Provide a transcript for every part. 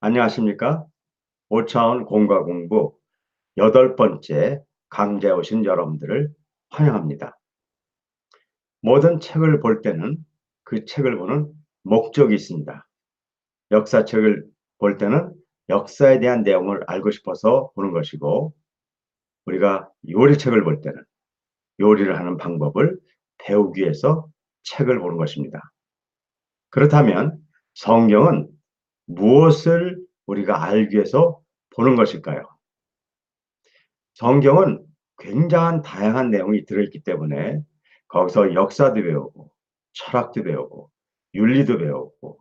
안녕하십니까? 오차원 공과 공부 여덟 번째 강좌에 오신 여러분들을 환영합니다. 모든 책을 볼 때는 그 책을 보는 목적이 있습니다. 역사책을 볼 때는 역사에 대한 내용을 알고 싶어서 보는 것이고 우리가 요리책을 볼 때는 요리를 하는 방법을 배우기 위해서 책을 보는 것입니다. 그렇다면 성경은 무엇을 우리가 알기 위해서 보는 것일까요? 성경은 굉장한 다양한 내용이 들어있기 때문에 거기서 역사도 배우고 철학도 배우고 윤리도 배우고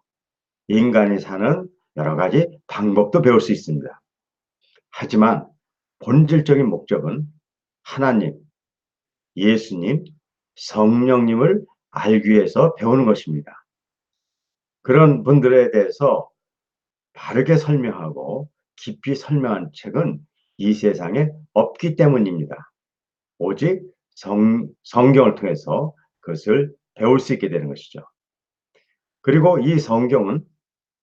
인간이 사는 여러 가지 방법도 배울 수 있습니다. 하지만 본질적인 목적은 하나님, 예수님, 성령님을 알기 위해서 배우는 것입니다. 그런 분들에 대해서 바르게 설명하고 깊이 설명한 책은 이 세상에 없기 때문입니다. 오직 성, 성경을 통해서 그것을 배울 수 있게 되는 것이죠. 그리고 이 성경은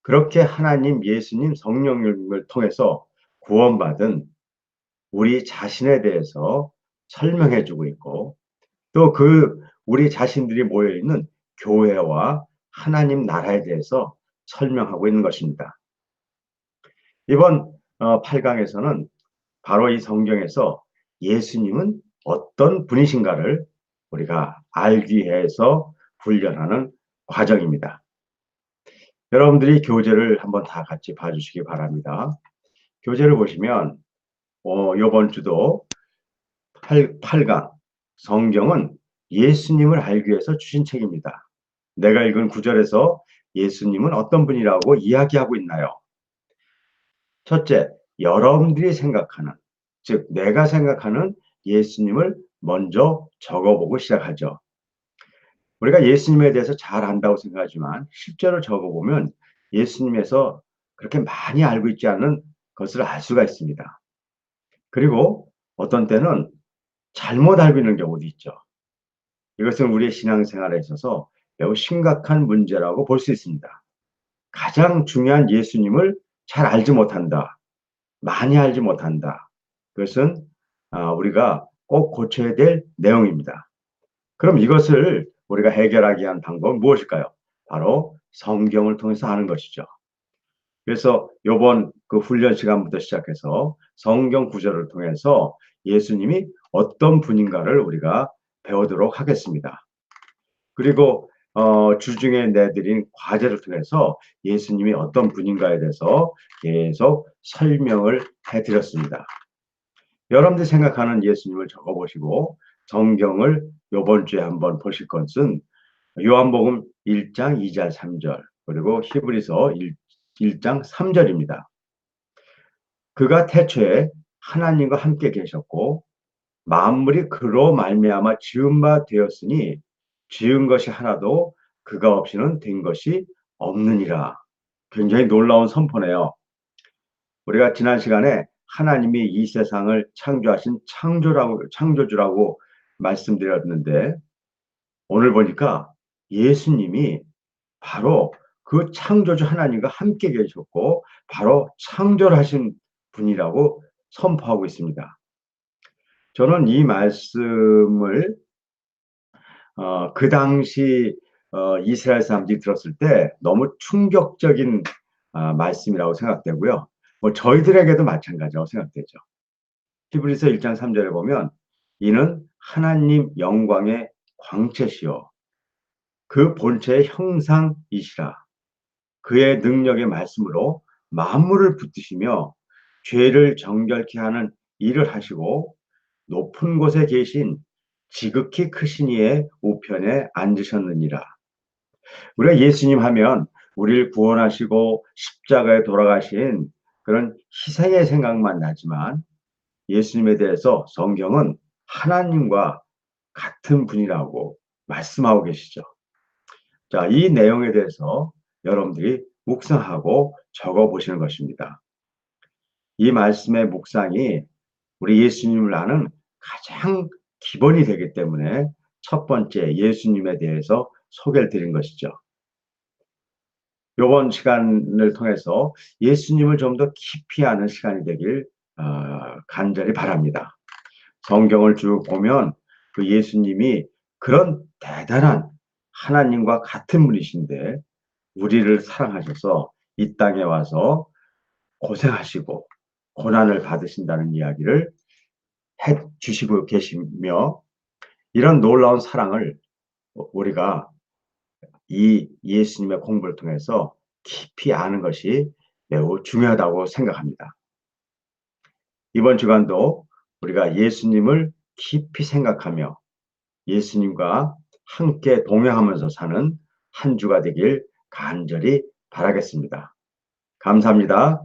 그렇게 하나님, 예수님, 성령님을 통해서 구원받은 우리 자신에 대해서 설명해 주고 있고 또 그 우리 자신들이 모여 있는 교회와 하나님 나라에 대해서 설명하고 있는 것입니다. 이번 8강에서는 어, 바로 이 성경에서 예수님은 어떤 분이신가를 우리가 알기 위해서 훈련하는 과정입니다. 여러분들이 교재를 한번 다 같이 봐주시기 바랍니다. 교재를 보시면 어, 이번 주도 8, 8강 성경은 예수님을 알기 위해서 주신 책입니다. 내가 읽은 구절에서 예수님은 어떤 분이라고 이야기하고 있나요? 첫째, 여러분들이 생각하는, 즉, 내가 생각하는 예수님을 먼저 적어보고 시작하죠. 우리가 예수님에 대해서 잘 안다고 생각하지만 실제로 적어보면 예수님에서 그렇게 많이 알고 있지 않은 것을 알 수가 있습니다. 그리고 어떤 때는 잘못 알고 있는 경우도 있죠. 이것은 우리의 신앙생활에 있어서 매우 심각한 문제라고 볼 수 있습니다. 가장 중요한 예수님을 잘 알지 못한다. 많이 알지 못한다. 그것은 아, 우리가 꼭 고쳐야 될 내용입니다. 그럼 이것을 우리가 해결하기 위한 방법은 무엇일까요? 바로 성경을 통해서 하는 것이죠. 그래서 이번 그 훈련 시간부터 시작해서 성경 구절을 통해서 예수님이 어떤 분인가를 우리가 배우도록 하겠습니다. 그리고 어, 주중에 내드린 과제를 통해서 예수님이 어떤 분인가에 대해서 계속 설명을 해드렸습니다. 여러분들이 생각하는 예수님을 적어보시고 성경을 요번 주에 한번 보실 것은 요한복음 1장 2절 3절 그리고 히브리서 1, 1장 3절입니다. 그가 태초에 하나님과 함께 계셨고 만물이 그로 말미암아 지은 바 되었으니 지은 것이 하나도 그가 없이는 된 것이 없느니라. 굉장히 놀라운 선포네요. 우리가 지난 시간에 하나님이 이 세상을 창조하신 창조라고, 창조주라고 말씀드렸는데, 오늘 보니까 예수님이 바로 그 창조주 하나님과 함께 계셨고, 바로 창조를 하신 분이라고 선포하고 있습니다. 저는 이 말씀을 어, 그 당시 어, 이스라엘 사람들이 들었을 때 너무 충격적인 어, 말씀이라고 생각되고요. 뭐 저희들에게도 마찬가지라고 생각되죠. 히브리서 1장 3절에 보면 이는 하나님 영광의 광채시요 그 본체의 형상이시라 그의 능력의 말씀으로 만물을 붙드시며 죄를 정결케 하는 일을 하시고 높은 곳에 계신 지극히 크신 이의 우편에 앉으셨느니라. 우리가 예수님 하면 우리를 구원하시고 십자가에 돌아가신 그런 희생의 생각만 나지만 예수님에 대해서 성경은 하나님과 같은 분이라고 말씀하고 계시죠. 자, 이 내용에 대해서 여러분들이 묵상하고 적어 보시는 것입니다. 이 말씀의 묵상이 우리 예수님을 아는 가장 기본이 되기 때문에 첫 번째 예수님에 대해서 소개를 드린 것이죠. 이번 시간을 통해서 예수님을 좀 더 깊이 아는 시간이 되길 어, 간절히 바랍니다. 성경을 쭉 보면 그 예수님이 그런 대단한 하나님과 같은 분이신데 우리를 사랑하셔서 이 땅에 와서 고생하시고 고난을 받으신다는 이야기를 해 주시고 계시며 이런 놀라운 사랑을 우리가 이 예수님의 공부를 통해서 깊이 아는 것이 매우 중요하다고 생각합니다. 이번 주간도 우리가 예수님을 깊이 생각하며 예수님과 함께 동행하면서 사는 한 주가 되길 간절히 바라겠습니다. 감사합니다.